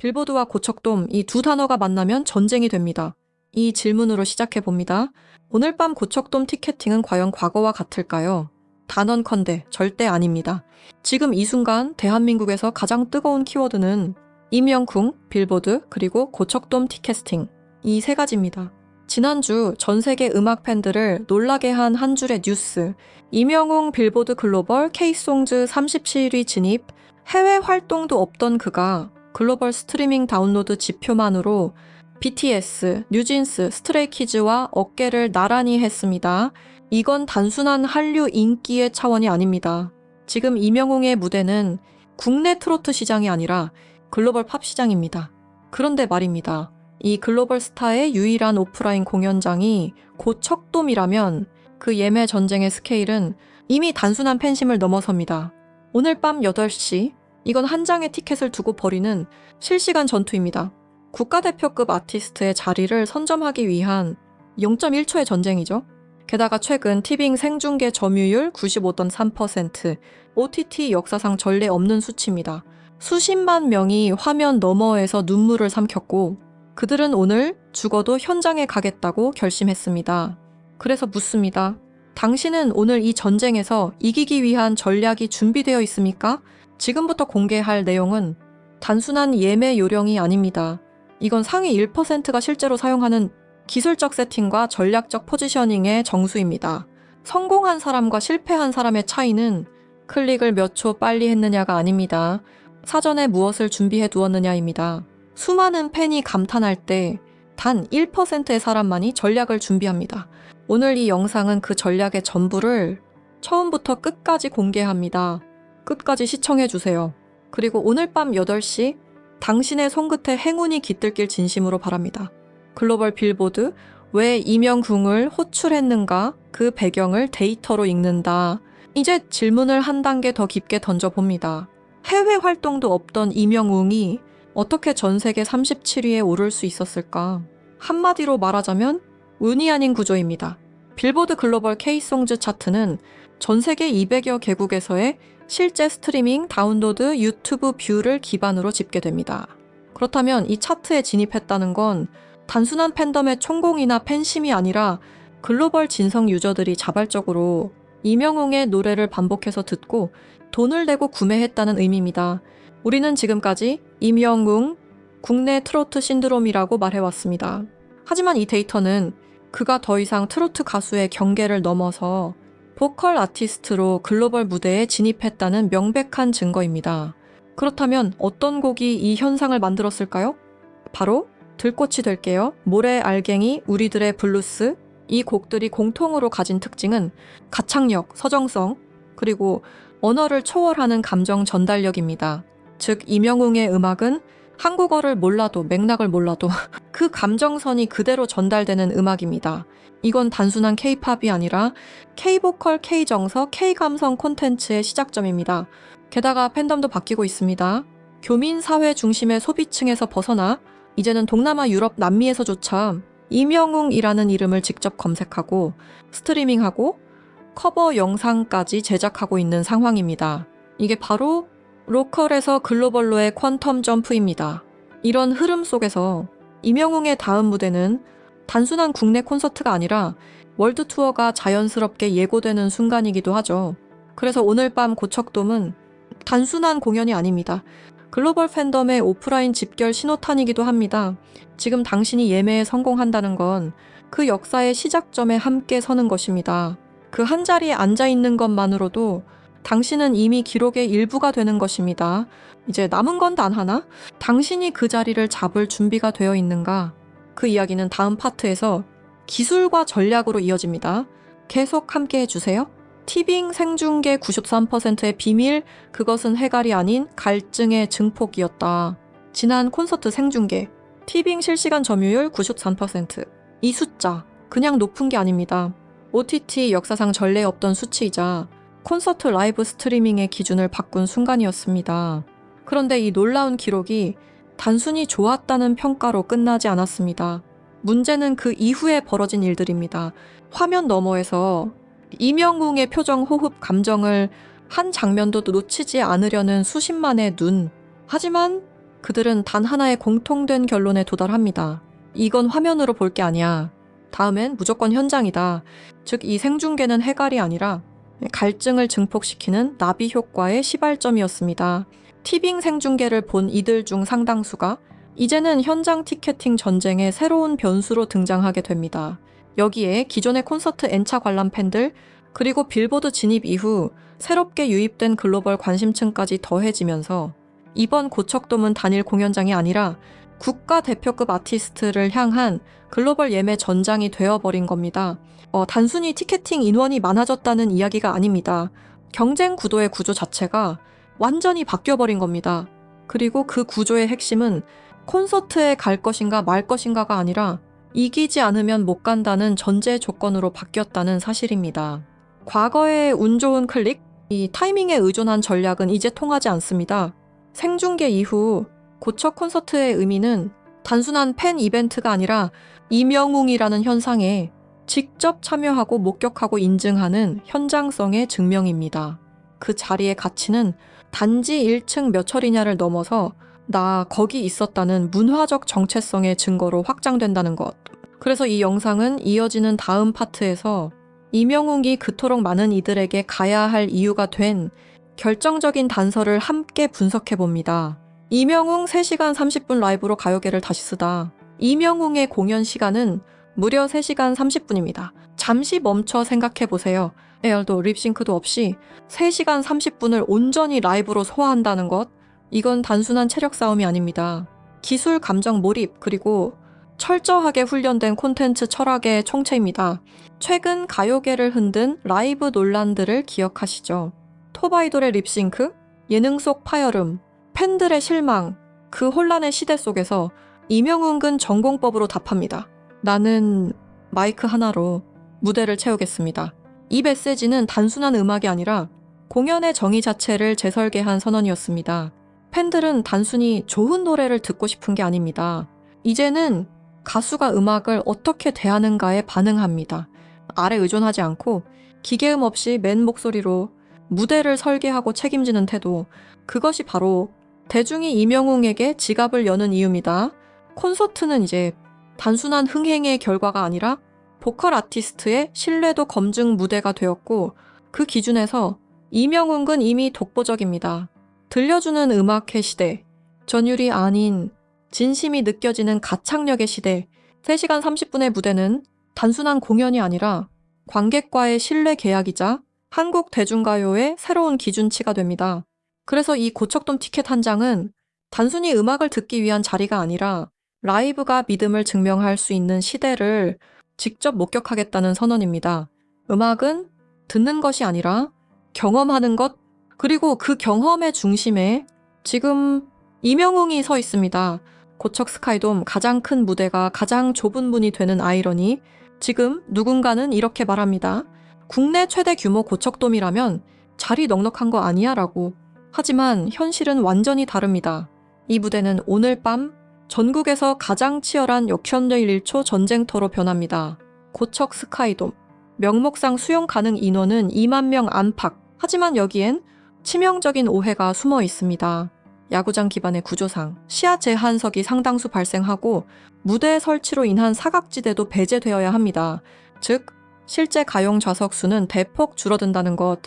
빌보드와 고척돔 이 두 단어가 만나면 전쟁이 됩니다. 이 질문으로 시작해 봅니다. 오늘 밤 고척돔 티켓팅은 과연 과거와 같을까요? 단언컨대 절대 아닙니다. 지금 이 순간 대한민국에서 가장 뜨거운 키워드는 임영쿵, 빌보드, 그리고 고척돔 티켓팅 이 세 가지입니다. 지난주 전 세계 음악 팬들을 놀라게 한 한 줄의 뉴스. 임영웅 빌보드 글로벌 K송즈 37위 진입, 해외 활동도 없던 그가 글로벌 스트리밍 다운로드 지표만으로 BTS, 뉴진스, 스트레이키즈와 어깨를 나란히 했습니다. 이건 단순한 한류 인기의 차원이 아닙니다. 지금 임영웅의 무대는 국내 트로트 시장이 아니라 글로벌 팝 시장입니다. 그런데 말입니다. 이 글로벌 스타의 유일한 오프라인 공연장이 고척돔이라면 그 예매 전쟁의 스케일은 이미 단순한 팬심을 넘어섭니다. 오늘 밤 8시, 이건 한 장의 티켓을 두고 벌이는 실시간 전투입니다. 국가대표급 아티스트의 자리를 선점하기 위한 0.1초의 전쟁이죠. 게다가 최근 티빙 생중계 점유율 95.3%, OTT 역사상 전례 없는 수치입니다. 수십만 명이 화면 너머에서 눈물을 삼켰고, 그들은 오늘 죽어도 현장에 가겠다고 결심했습니다. 그래서 묻습니다. 당신은 오늘 이 전쟁에서 이기기 위한 전략이 준비되어 있습니까? 지금부터 공개할 내용은 단순한 예매 요령이 아닙니다. 이건 상위 1%가 실제로 사용하는 기술적 세팅과 전략적 포지셔닝의 정수입니다. 성공한 사람과 실패한 사람의 차이는 클릭을 몇 초 빨리 했느냐가 아닙니다. 사전에 무엇을 준비해 두었느냐입니다. 수많은 팬이 감탄할 때 단 1%의 사람만이 전략을 준비합니다. 오늘 이 영상은 그 전략의 전부를 처음부터 끝까지 공개합니다. 끝까지 시청해주세요. 그리고 오늘 밤 8시 당신의 손끝에 행운이 깃들길 진심으로 바랍니다. 글로벌 빌보드 왜 이명궁을 호출했는가 그 배경을 데이터로 읽는다. 이제 질문을 한 단계 더 깊게 던져봅니다. 해외 활동도 없던 이명웅이 어떻게 전 세계 37위에 오를 수 있었을까? 한마디로 말하자면 운이 아닌 구조입니다. 빌보드 글로벌 K송즈 차트는 전 세계 200여 개국에서의 실제 스트리밍, 다운로드, 유튜브 뷰를 기반으로 집계됩니다. 그렇다면 이 차트에 진입했다는 건 단순한 팬덤의 총공이나 팬심이 아니라 글로벌 진성 유저들이 자발적으로 이명웅의 노래를 반복해서 듣고 돈을 내고 구매했다는 의미입니다. 우리는 지금까지 임영웅 국내 트로트 신드롬이라고 말해왔습니다. 하지만 이 데이터는 그가 더 이상 트로트 가수의 경계를 넘어서 보컬 아티스트로 글로벌 무대에 진입했다는 명백한 증거입니다. 그렇다면 어떤 곡이 이 현상을 만들었을까요? 바로 들꽃이 될게요. 모래 알갱이, 우리들의 블루스. 이 곡들이 공통으로 가진 특징은 가창력, 서정성, 그리고 언어를 초월하는 감정 전달력입니다. 즉, 이명웅의 음악은 한국어를 몰라도 맥락을 몰라도 그 감정선이 그대로 전달되는 음악입니다. 이건 단순한 K-팝이 아니라 K-보컬, K-정서, K-감성 콘텐츠의 시작점입니다. 게다가 팬덤도 바뀌고 있습니다. 교민 사회 중심의 소비층에서 벗어나 이제는 동남아, 유럽, 남미에서조차 이명웅이라는 이름을 직접 검색하고 스트리밍하고 커버 영상까지 제작하고 있는 상황입니다. 이게 바로 로컬에서 글로벌로의 퀀텀 점프입니다. 이런 흐름 속에서 이명웅의 다음 무대는 단순한 국내 콘서트가 아니라 월드 투어가 자연스럽게 예고되는 순간이기도 하죠. 그래서 오늘 밤 고척돔은 단순한 공연이 아닙니다. 글로벌 팬덤의 오프라인 집결 신호탄이기도 합니다. 지금 당신이 예매에 성공한다는 건 그 역사의 시작점에 함께 서는 것입니다. 그 한 자리에 앉아 있는 것만으로도 당신은 이미 기록의 일부가 되는 것입니다. 이제 남은 건 단 하나? 당신이 그 자리를 잡을 준비가 되어 있는가? 그 이야기는 다음 파트에서 기술과 전략으로 이어집니다. 계속 함께 해주세요. 티빙 생중계 93%의 비밀, 그것은 해갈이 아닌 갈증의 증폭이었다. 지난 콘서트 생중계, 티빙 실시간 점유율 93%. 이 숫자, 그냥 높은 게 아닙니다. OTT 역사상 전례 없던 수치이자 콘서트 라이브 스트리밍의 기준을 바꾼 순간이었습니다. 그런데 이 놀라운 기록이 단순히 좋았다는 평가로 끝나지 않았습니다. 문제는 그 이후에 벌어진 일들입니다. 화면 너머에서 이명웅의 표정, 호흡, 감정을 한 장면도 놓치지 않으려는 수십만의 눈. 하지만 그들은 단 하나의 공통된 결론에 도달합니다. 이건 화면으로 볼 게 아니야. 다음엔 무조건 현장이다. 즉, 이 생중계는 해갈이 아니라 갈증을 증폭시키는 나비 효과의 시발점이었습니다. 티빙 생중계를 본 이들 중 상당수가 이제는 현장 티켓팅 전쟁의 새로운 변수로 등장하게 됩니다. 여기에 기존의 콘서트 N차 관람 팬들, 그리고 빌보드 진입 이후 새롭게 유입된 글로벌 관심층까지 더해지면서 이번 고척돔은 단일 공연장이 아니라 국가 대표급 아티스트를 향한 글로벌 예매 전장이 되어버린 겁니다. 어, 단순히 티켓팅 인원이 많아졌다는 이야기가 아닙니다. 경쟁 구도의 구조 자체가 완전히 바뀌어버린 겁니다. 그리고 그 구조의 핵심은 콘서트에 갈 것인가 말 것인가가 아니라 이기지 않으면 못 간다는 전제 조건으로 바뀌었다는 사실입니다. 과거의 운 좋은 클릭, 이 타이밍에 의존한 전략은 이제 통하지 않습니다. 생중계 이후 고척 콘서트의 의미는 단순한 팬 이벤트가 아니라 이명웅이라는 현상에 직접 참여하고 목격하고 인증하는 현장성의 증명입니다. 그 자리의 가치는 단지 1층 몇 철이냐를 넘어서 나 거기 있었다는 문화적 정체성의 증거로 확장된다는 것. 그래서 이 영상은 이어지는 다음 파트에서 이명웅이 그토록 많은 이들에게 가야 할 이유가 된 결정적인 단서를 함께 분석해 봅니다. 이명웅 3시간 30분 라이브로 가요계를 다시 쓰다. 이명웅의 공연 시간은 무려 3시간 30분입니다. 잠시 멈춰 생각해 보세요. 에얼도 립싱크도 없이 3시간 30분을 온전히 라이브로 소화한다는 것. 이건 단순한 체력 싸움이 아닙니다. 기술 감정 몰입 그리고 철저하게 훈련된 콘텐츠 철학의 총체입니다. 최근 가요계를 흔든 라이브 논란들을 기억하시죠? 토바이돌의 립싱크, 예능 속 파열음, 팬들의 실망, 그 혼란의 시대 속에서 이명웅은 전공법으로 답합니다. 나는 마이크 하나로 무대를 채우겠습니다. 이 메시지는 단순한 음악이 아니라 공연의 정의 자체를 재설계한 선언이었습니다. 팬들은 단순히 좋은 노래를 듣고 싶은 게 아닙니다. 이제는 가수가 음악을 어떻게 대하는가에 반응합니다. 아래 의존하지 않고 기계음 없이 맨 목소리로 무대를 설계하고 책임지는 태도. 그것이 바로 대중이 이명웅에게 지갑을 여는 이유입니다. 콘서트는 이제 단순한 흥행의 결과가 아니라 보컬 아티스트의 신뢰도 검증 무대가 되었고 그 기준에서 이명웅은 이미 독보적입니다. 들려주는 음악의 시대, 전율이 아닌 진심이 느껴지는 가창력의 시대, 3시간 30분의 무대는 단순한 공연이 아니라 관객과의 신뢰 계약이자 한국 대중가요의 새로운 기준치가 됩니다. 그래서 이 고척돔 티켓 한 장은 단순히 음악을 듣기 위한 자리가 아니라 라이브가 믿음을 증명할 수 있는 시대를 직접 목격하겠다는 선언입니다. 음악은 듣는 것이 아니라 경험하는 것, 그리고 그 경험의 중심에 지금 이명웅이 서 있습니다. 고척 스카이돔 가장 큰 무대가 가장 좁은 문이 되는 아이러니 지금 누군가는 이렇게 말합니다. 국내 최대 규모 고척돔이라면 자리 넉넉한 거 아니야 라고. 하지만 현실은 완전히 다릅니다. 이 무대는 오늘 밤 전국에서 가장 치열한 역현대 1초 전쟁터로 변합니다. 고척 스카이돔. 명목상 수용 가능 인원은 2만 명 안팎. 하지만 여기엔 치명적인 오해가 숨어 있습니다. 야구장 기반의 구조상 시야 제한석이 상당수 발생하고 무대 설치로 인한 사각지대도 배제되어야 합니다. 즉, 실제 가용 좌석 수는 대폭 줄어든다는 것.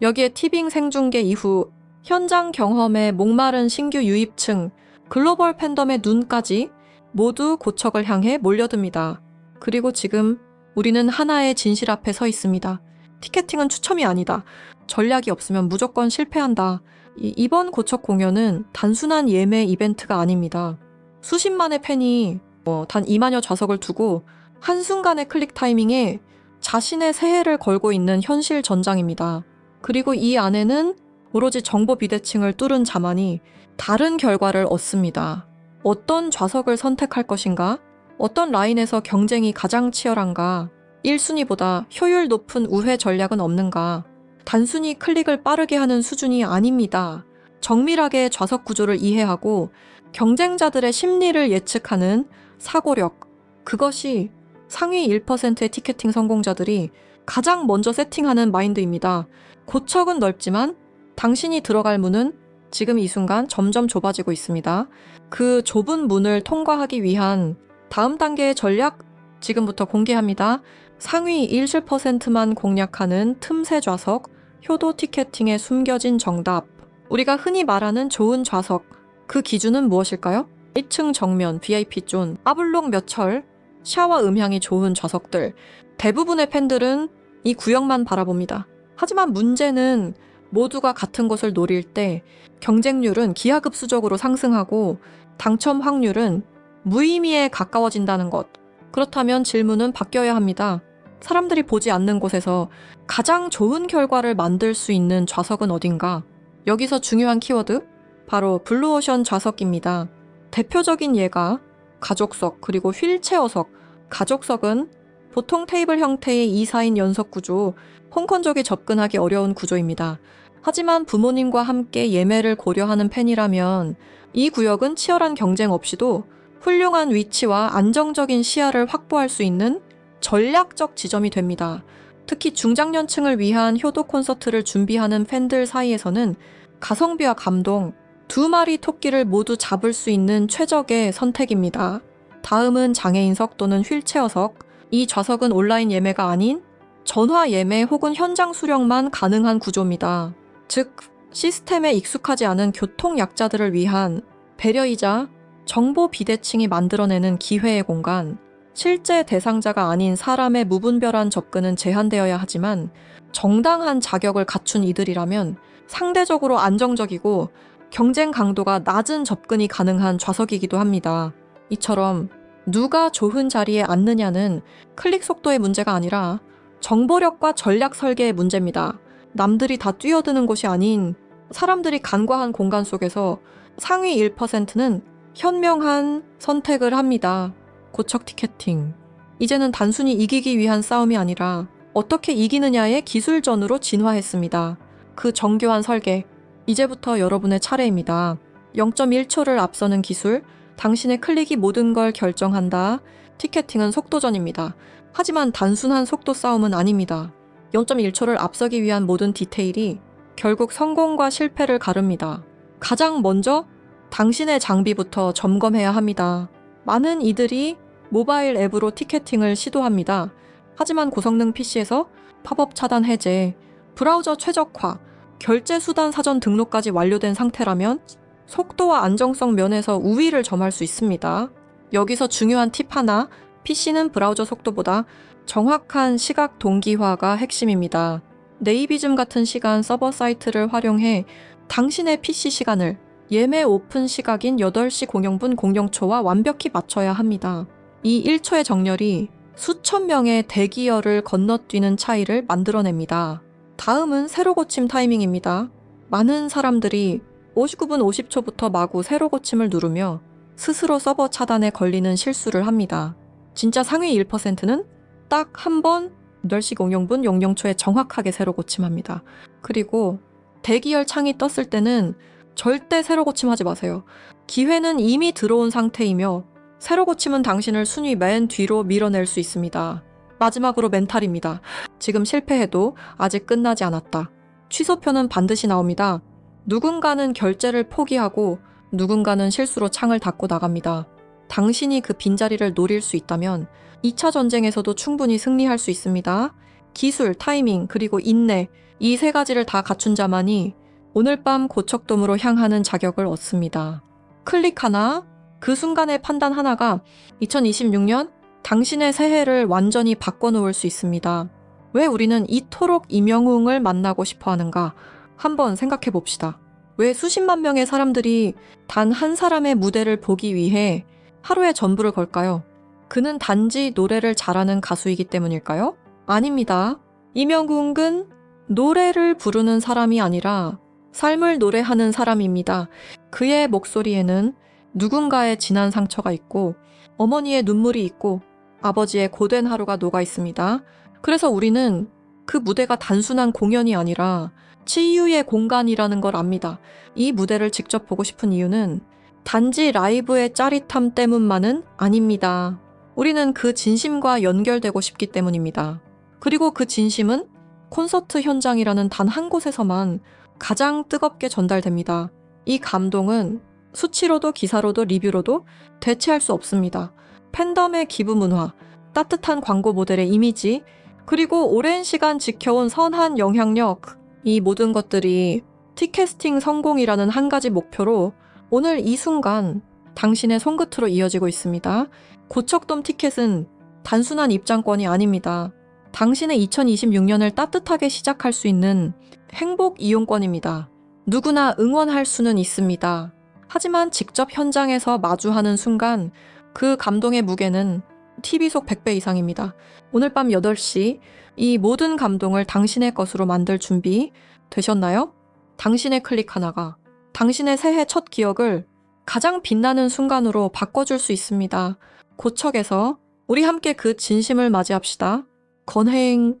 여기에 티빙 생중계 이후 현장 경험에 목마른 신규 유입층, 글로벌 팬덤의 눈까지 모두 고척을 향해 몰려듭니다. 그리고 지금 우리는 하나의 진실 앞에 서 있습니다. 티켓팅은 추첨이 아니다. 전략이 없으면 무조건 실패한다. 이, 이번 고척 공연은 단순한 예매 이벤트가 아닙니다. 수십만의 팬이 어, 단 2만여 좌석을 두고 한순간의 클릭 타이밍에 자신의 새해를 걸고 있는 현실 전장입니다. 그리고 이 안에는 오로지 정보 비대칭을 뚫은 자만이 다른 결과를 얻습니다. 어떤 좌석을 선택할 것인가? 어떤 라인에서 경쟁이 가장 치열한가? 1순위보다 효율 높은 우회 전략은 없는가? 단순히 클릭을 빠르게 하는 수준이 아닙니다. 정밀하게 좌석 구조를 이해하고 경쟁자들의 심리를 예측하는 사고력. 그것이 상위 1%의 티켓팅 성공자들이 가장 먼저 세팅하는 마인드입니다. 고척은 넓지만 당신이 들어갈 문은 지금 이 순간 점점 좁아지고 있습니다. 그 좁은 문을 통과하기 위한 다음 단계의 전략 지금부터 공개합니다. 상위 1%만 공략하는 틈새 좌석, 효도 티켓팅에 숨겨진 정답. 우리가 흔히 말하는 좋은 좌석. 그 기준은 무엇일까요? 1층 정면, VIP 존, 아블록 몇 철, 샤워 음향이 좋은 좌석들. 대부분의 팬들은 이 구역만 바라봅니다. 하지만 문제는 모두가 같은 곳을 노릴 때 경쟁률은 기하급수적으로 상승하고 당첨 확률은 무의미에 가까워진다는 것. 그렇다면 질문은 바뀌어야 합니다. 사람들이 보지 않는 곳에서 가장 좋은 결과를 만들 수 있는 좌석은 어딘가? 여기서 중요한 키워드? 바로 블루오션 좌석입니다. 대표적인 예가 가족석 그리고 휠체어석. 가족석은 보통 테이블 형태의 2, 4인 연석 구조, 홍콩족이 접근하기 어려운 구조입니다. 하지만 부모님과 함께 예매를 고려하는 팬이라면 이 구역은 치열한 경쟁 없이도 훌륭한 위치와 안정적인 시야를 확보할 수 있는 전략적 지점이 됩니다. 특히 중장년층을 위한 효도 콘서트를 준비하는 팬들 사이에서는 가성비와 감동, 두 마리 토끼를 모두 잡을 수 있는 최적의 선택입니다. 다음은 장애인석 또는 휠체어석. 이 좌석은 온라인 예매가 아닌 전화 예매 혹은 현장 수령만 가능한 구조입니다. 즉, 시스템에 익숙하지 않은 교통 약자들을 위한 배려이자 정보 비대칭이 만들어내는 기회의 공간, 실제 대상자가 아닌 사람의 무분별한 접근은 제한되어야 하지만 정당한 자격을 갖춘 이들이라면 상대적으로 안정적이고 경쟁 강도가 낮은 접근이 가능한 좌석이기도 합니다. 이처럼 누가 좋은 자리에 앉느냐는 클릭 속도의 문제가 아니라 정보력과 전략 설계의 문제입니다. 남들이 다 뛰어드는 곳이 아닌 사람들이 간과한 공간 속에서 상위 1%는 현명한 선택을 합니다. 고척 티켓팅. 이제는 단순히 이기기 위한 싸움이 아니라 어떻게 이기느냐의 기술전으로 진화했습니다. 그 정교한 설계. 이제부터 여러분의 차례입니다. 0.1초를 앞서는 기술, 당신의 클릭이 모든 걸 결정한다. 티켓팅은 속도전입니다. 하지만 단순한 속도 싸움은 아닙니다. 0.1초를 앞서기 위한 모든 디테일이 결국 성공과 실패를 가릅니다. 가장 먼저 당신의 장비부터 점검해야 합니다. 많은 이들이 모바일 앱으로 티켓팅을 시도합니다. 하지만 고성능 PC에서 팝업 차단 해제, 브라우저 최적화, 결제 수단 사전 등록까지 완료된 상태라면 속도와 안정성 면에서 우위를 점할 수 있습니다. 여기서 중요한 팁 하나, PC는 브라우저 속도보다 정확한 시각 동기화가 핵심입니다. 네이비즘 같은 시간 서버 사이트를 활용해 당신의 PC 시간을 예매 오픈 시각인 8시 00분 00초와 완벽히 맞춰야 합니다. 이 1초의 정렬이 수천 명의 대기열을 건너뛰는 차이를 만들어냅니다. 다음은 새로 고침 타이밍입니다. 많은 사람들이 59분 50초부터 마구 새로 고침을 누르며 스스로 서버 차단에 걸리는 실수를 합니다. 진짜 상위 1%는 딱 한 번 8시 00분 00초에 정확하게 새로 고침합니다. 그리고 대기열 창이 떴을 때는 절대 새로 고침하지 마세요. 기회는 이미 들어온 상태이며 새로 고침은 당신을 순위 맨 뒤로 밀어낼 수 있습니다. 마지막으로 멘탈입니다. 지금 실패해도 아직 끝나지 않았다. 취소표는 반드시 나옵니다. 누군가는 결제를 포기하고 누군가는 실수로 창을 닫고 나갑니다. 당신이 그 빈자리를 노릴 수 있다면 2차 전쟁에서도 충분히 승리할 수 있습니다. 기술, 타이밍, 그리고 인내, 이 세 가지를 다 갖춘 자만이 오늘 밤 고척돔으로 향하는 자격을 얻습니다. 클릭 하나, 그 순간의 판단 하나가 2026년 당신의 새해를 완전히 바꿔놓을 수 있습니다. 왜 우리는 이토록 이명웅을 만나고 싶어 하는가? 한번 생각해 봅시다. 왜 수십만 명의 사람들이 단 한 사람의 무대를 보기 위해 하루의 전부를 걸까요? 그는 단지 노래를 잘하는 가수이기 때문일까요? 아닙니다. 이명웅은 노래를 부르는 사람이 아니라 삶을 노래하는 사람입니다. 그의 목소리에는 누군가의 지난 상처가 있고 어머니의 눈물이 있고 아버지의 고된 하루가 녹아 있습니다. 그래서 우리는 그 무대가 단순한 공연이 아니라 치유의 공간이라는 걸 압니다. 이 무대를 직접 보고 싶은 이유는 단지 라이브의 짜릿함 때문만은 아닙니다. 우리는 그 진심과 연결되고 싶기 때문입니다. 그리고 그 진심은 콘서트 현장이라는 단 한 곳에서만 가장 뜨겁게 전달됩니다. 이 감동은 수치로도 기사로도 리뷰로도 대체할 수 없습니다. 팬덤의 기부 문화, 따뜻한 광고 모델의 이미지, 그리고 오랜 시간 지켜온 선한 영향력, 이 모든 것들이 티캐스팅 성공이라는 한 가지 목표로 오늘 이 순간 당신의 손끝으로 이어지고 있습니다. 고척돔 티켓은 단순한 입장권이 아닙니다. 당신의 2026년을 따뜻하게 시작할 수 있는 행복 이용권입니다. 누구나 응원할 수는 있습니다. 하지만 직접 현장에서 마주하는 순간 그 감동의 무게는 TV 속 100배 이상입니다. 오늘 밤 8시 이 모든 감동을 당신의 것으로 만들 준비 되셨나요? 당신의 클릭 하나가 당신의 새해 첫 기억을 가장 빛나는 순간으로 바꿔줄 수 있습니다. 고척에서 우리 함께 그 진심을 맞이합시다. 건행